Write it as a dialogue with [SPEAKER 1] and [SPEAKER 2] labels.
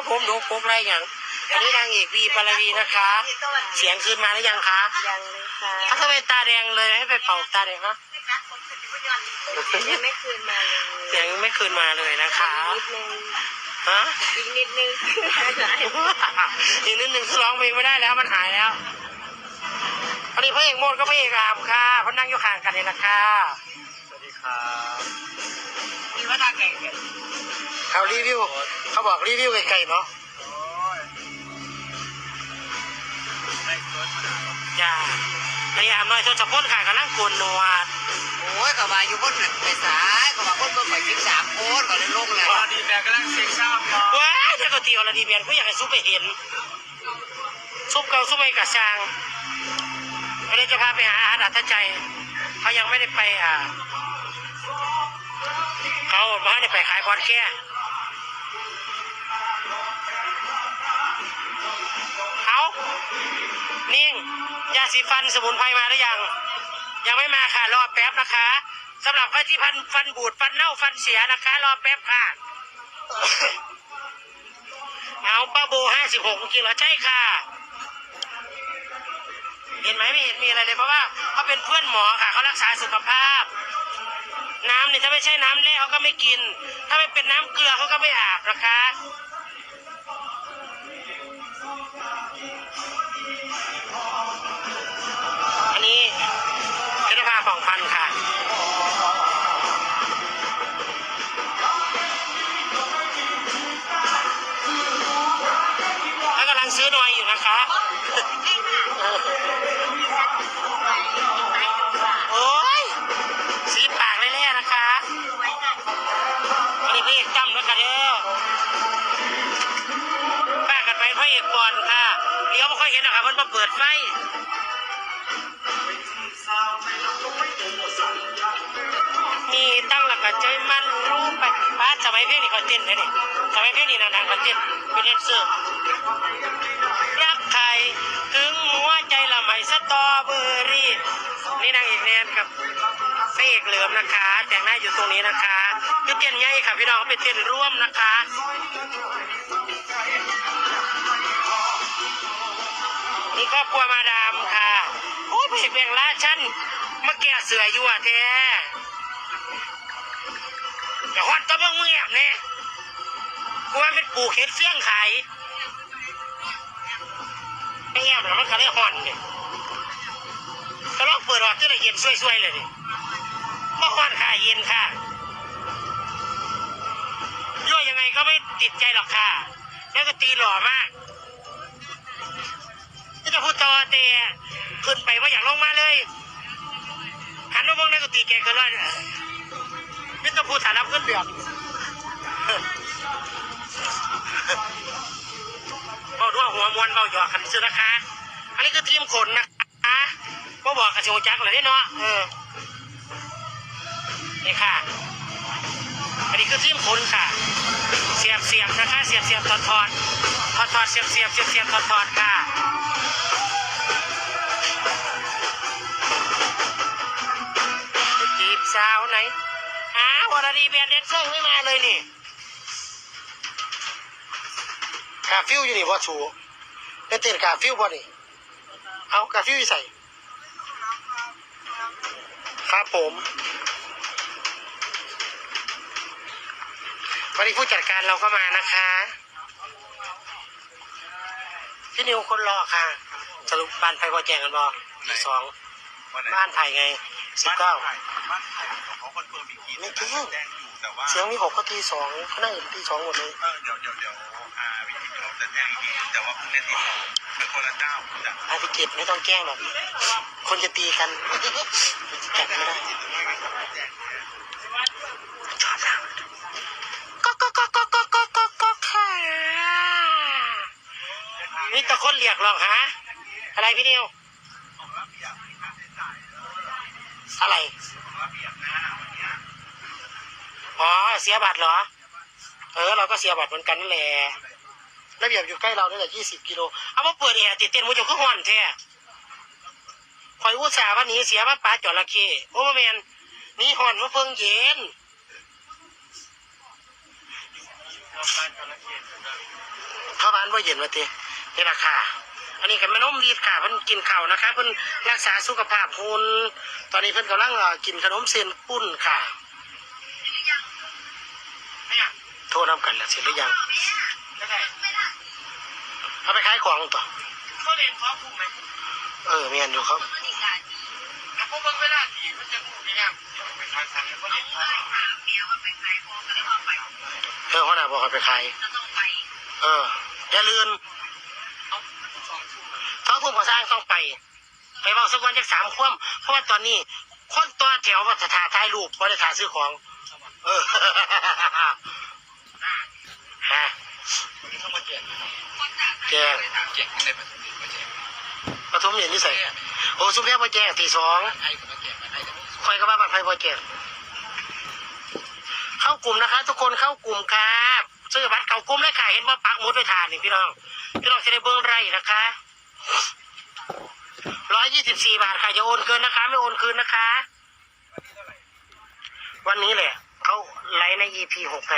[SPEAKER 1] ว่าผมดูปุ๊กไรอย่างอันนี้นางเอกวีปารวีนะคะ เสียงคืนมาหรือยังคะ
[SPEAKER 2] ยังเลยค่ะ
[SPEAKER 1] ถ้าทำไมตาแดงเลยให้ไปเป่าตาแดงคะ
[SPEAKER 2] ยังไม่คืนมาเลย
[SPEAKER 1] เสียงไม่คืนมาเลยนะคะ
[SPEAKER 2] นิดนึง
[SPEAKER 1] ฮะ
[SPEAKER 2] อีกนิดนึง
[SPEAKER 1] อีกนิดหนึ่งคือร้องเพลงไม่ได้แล้วมันหายแล้วอันนี้พระเอกโมดก็พระเอกรามค่ะเขานั่งอยู่ข้างกันนี่นะคะ
[SPEAKER 3] สวัสดีครับ
[SPEAKER 1] มีว่าตาแก่ เขารีวิว เขาบอกรีวิวไกลๆเนาะ
[SPEAKER 3] โอ้ยไม่สวยขนาดนั้น
[SPEAKER 1] จ้าพยายามน้อยทศพลค่ะกำลังโกนหนวด
[SPEAKER 4] โอ้ยก็ว่าอยู่บนไปสายก็ว่าคนเบิ่งไปสิบสามคนก็เลยลงแล้ว
[SPEAKER 3] ตอนนี้แม่กำลังเซ็กซ์ซ้ำรอ
[SPEAKER 1] ว้ายถ้าก็ตีอรดีเบียนก็อยากให้ซุปไปเห็นซุปเกาซุปไปกระซางวันนี้จะพาไปหาอาหารอัตใจเขายังไม่ได้ไปอ่าเขาไม่ได้ไปขายคอนแก่ เขานิ่ง ยาสีฟันสมุนไพรมาหรือยัง ยังไม่มาค่ะ รอแป๊บนะคะสำหรับใครที่พันฟันบูดฟันเน่าฟันเสียนะคะ รอแป๊บค่ะ เอาป้าโบห้าสิบหกจริงเหรอใช่ค่ะ เห็นไหมไม่เห็นมีอะไรเลยเพราะว่าเขาเป็นเพื่อนหมอค่ะ เขารักษาสุขภาพ น้ำเนี่ยถ้าไม่ใช่น้ำเละเขาก็ไม่กิน ถ้าไม่เป็นน้ำเกลือเขาก็ไม่อาบนะคะ อันนี้เพชรภาของพันค่ะ ดไฟ มีตั้งหลักใจมันรู้ไปป้าสมัยเพลงนี่เขาเต้นเลยนี่สมัยเพลงนี่นางๆเขาเต้นเป็นเดนซอรักใครถึงหัวใจละไม่สตรอเบอรี่ นี่นางเอกแนนกับเอกเหลิมนะคะ แต่งหน้าอยู่ตรงนี้นะคะคือเต้นใหญ่ค่ะพี่น้องเป็นเต้นร่วมนะคะ อบครัวมาดามค่ะโอ้ยพระเอกแบ่งลาชันมาแก่เสืออยู่อะแท้อย่ฮอนตัวเบิ่งมือแอบเนี่ยกูว่าเป็นปูเห็ดเฟี้ยงขายไม่แง่แบบมันก็ได้หอนเนี่ยก็ลองเปิดออกจะได้เย็นช่วยๆเลยมาหอนค่ะเย็นค่ะยั่วยังไงก็ไม่ติดใจหรอกค่ะ แล้วก็ตีหล่อมาก จะพูดต่อเตะขึ้นไปว่าอยากลงมาเลยหันมามองในกุฏิแกก็เลยนี่ต้องพูดฐานะเพื่อนเดือดเบาด้วยหัวมวนเบาหยอกกันซื้อนะคะอันนี้คือทีมขนนะคะก็บอกกับชิวจักเลยเนาะเออนี่ค่ะ อันนี้คือทีมขนค่ะ เสียบเสียบนะคะเสียบเสียบถอดถอดถอดถอดเสียบเสียบเสียบเสียบถอดถอดค่ะ สาวไหนอ้าววรดีแบนเดนเซอร์ไม่มาเลยนี่กาฟิวอยู่นี่บ่ชูได้เต้นกาฟิวบ่นี่เอากาฟิวอยู่ใส่ ครับผมวันนี้ผู้จัดการเราก็มานะคะ พี่นิวคนรอค่ะ สรุปบ้านไฟพอแจงกันบ่ที่สอง
[SPEAKER 3] วันไหน
[SPEAKER 1] บ้านไทยไง สิบเก้า
[SPEAKER 3] บ้านไทยของเขาคอนเฟิร์มอีกที
[SPEAKER 1] ไม่
[SPEAKER 3] นะ
[SPEAKER 1] จริง
[SPEAKER 3] แจ้งอยู่แต่ว่า
[SPEAKER 1] เสียงมีหกก็ตีสองเขานั่งอยู่ตีสองหมดเลย
[SPEAKER 3] เออเดี๋ยวเดี๋ยวเดี๋ยวอ่าวิธีเราจะแจ้งอีกทีแต่ว่าเพิ่งได้ติดต่อเป็นคนละเจ้าจาก
[SPEAKER 1] อาทิเกตไม่ต้องแกล้งหรอก คนจะตีกันจัดไม่ได้ชอบเราก็ก็ก็ก็ก็ก็ก็ก็ค่ะนี่ตะคนเรียกหรอกฮะ อะไรพี่นิว อะไรอ๋อเสียบัตรเหรอ เออ เราก็เสียบัตรเหมือนกันนั่นแหละระเบียบอยู่ใกล้เรานี่แหละยี่สิบกิโล เอามาเปิดแอร์ติดเต้นมุจงคือห่อนแท้คอยอุตส่าห์วันนี้เสียมาปลาจระเข้โอ้แมนหนี่ห่อนมาเพิ่งเย็นเข้าบ้านว่าเย็นมาตีนี่ราคา อันนี้กับแม่นมวีดค่ะเพิ่นกินข้าวนะคะเพิ่นรักษาสุขภาพหุ่นตอนนี้เพิ่นกำลังเอ่อกินขนมเส้นปุ้นค่ะโทษน้ำกันแล้วเสร็จหรือยังเอาไปขายของต่อ
[SPEAKER 3] เขาเรียนพร้อมภูมิไหม
[SPEAKER 1] เออเมียนอยู่ครับ
[SPEAKER 3] แล้วพวกมึงเวลาถีมันจะพูดยังไงไปทางทางเขาเรียนพร้อม
[SPEAKER 1] เออหัวหน้าบอกให้ไปขายเอออย่าลืม ท้องทุ่มก่อสร้างต้องไป ไปบอกสักวันจากสามคว่ำเพราะว่าตอนนี้ คนตัวแถวว่าจะถ่ายถ่ายรูปว่าจะถ่าซื้อของ เออฮะ
[SPEAKER 3] แจก
[SPEAKER 1] แจง
[SPEAKER 3] ในประเทศมาแจก
[SPEAKER 1] ปฐมเห็นนิสัยโอ้สุภาพพอแจงตีสอง
[SPEAKER 3] ไอ้ก็มาแจกไอ้ก็
[SPEAKER 1] คอยกับบ้านบัตรไฟพอแจงเข้ากลุ่มนะคะ ทุกคนเข้ากลุ่มครับซื้อบัตรเข้ากลุ่มเลยค่ะเห็นว่าปักมุดไปทานนี่พี่น้อง พี่น้องจะได้เบิ้งไรนะคะร้อยยี่สิบสี่บาทค่ะอย่าโอนเกินนะคะ ไม่โอนคืนนะคะ วันนี้แหละเขาไลฟ์ใน EP หกไง